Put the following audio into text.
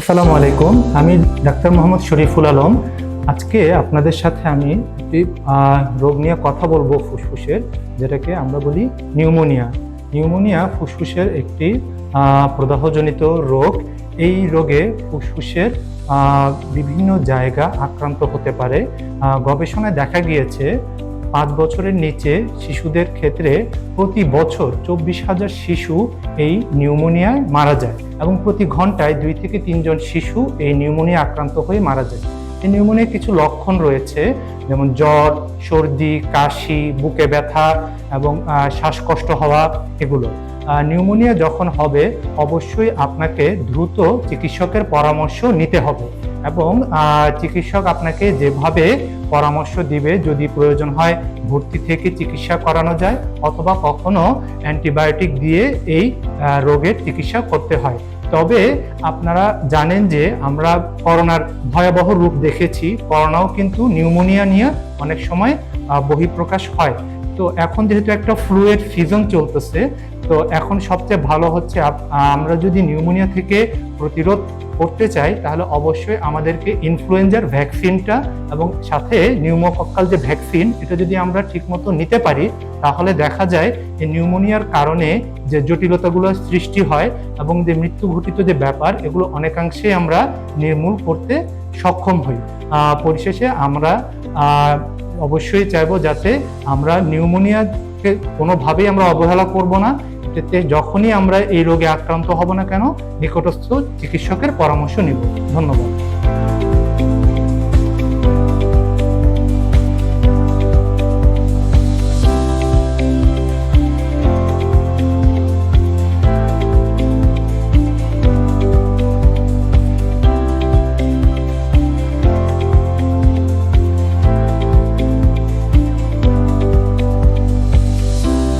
আসসালামু আলাইকুম। আমি ডাক্তার মোহাম্মদ শরীফুল আলম। আজকে আপনাদের সাথে আমি একটি রোগ নিয়ে কথা বলব ফুসফুসের, যেটাকে আমরা বলি নিউমোনিয়া। নিউমোনিয়া ফুসফুসের একটি প্রদাহজনিত রোগ। এই রোগে ফুসফুসের বিভিন্ন জায়গা আক্রান্ত হতে পারে। গবেষণায় দেখা গিয়েছে পাঁচ বছরের নিচে শিশুদের ক্ষেত্রে প্রতি বছর চব্বিশ হাজার শিশু এই নিউমোনিয়ায় মারা যায় এবং প্রতি ঘন্টায় দুই থেকে তিনজন শিশু এই নিউমোনিয়া আক্রান্ত হয়ে মারা যায়। এই নিউমোনিয়ার কিছু লক্ষণ রয়েছে, যেমন জ্বর, সর্দি, কাশি, বুকে ব্যথা এবং শ্বাসকষ্ট হওয়া এগুলো। নিউমোনিয়া যখন হবে, অবশ্যই আপনাকে দ্রুত চিকিৎসকের পরামর্শ নিতে হবে। এবং চিকিৎসক আপনাকে যেভাবে পরামর্শ দিবে, যদি প্রয়োজন হয় ভর্তি থেকে চিকিৎসা করানো যায় অথবা কখনো অ্যান্টিবায়োটিক দিয়ে এই রোগের চিকিৎসা করতে হয়। তবে আপনারা জানেন যে আমরা করোনার ভয়াবহ রূপ দেখেছি, করোনাও কিন্তু নিউমোনিয়া নিয়ে অনেক সময় বহিঃপ্রকাশ হয়। তো এখন যেহেতু একটা ফ্লুয়েড সিজন চলতেছে তো এখন সবচেয়ে ভালো হচ্ছে আমরা যদি নিউমোনিয়া থেকে প্রতিরোধ করতে চাই, তাহলে অবশ্যই আমাদেরকে ইনফ্লুয়েঞ্জার ভ্যাকসিনটা এবং সাথে নিউমোকক্কাল যে ভ্যাকসিন এটা যদি আমরা ঠিকমতো নিতে পারি, তাহলে দেখা যায় যে নিউমোনিয়ার কারণে যে জটিলতাগুলো সৃষ্টি হয় এবং যে মৃত্যু ঘটিত যে ব্যাপার, এগুলো অনেকাংশে আমরা নির্মূল করতে সক্ষম হই। পরিশেষে আমরা অবশ্যই চাইব যাতে আমরা নিউমোনিয়াকে কোনোভাবেই আমরা অবহেলা করব না। এতে যখনই আমরা এই রোগে আক্রান্ত হব না কেন নিকটস্থ চিকিৎসকের পরামর্শ নিব। ধন্যবাদ।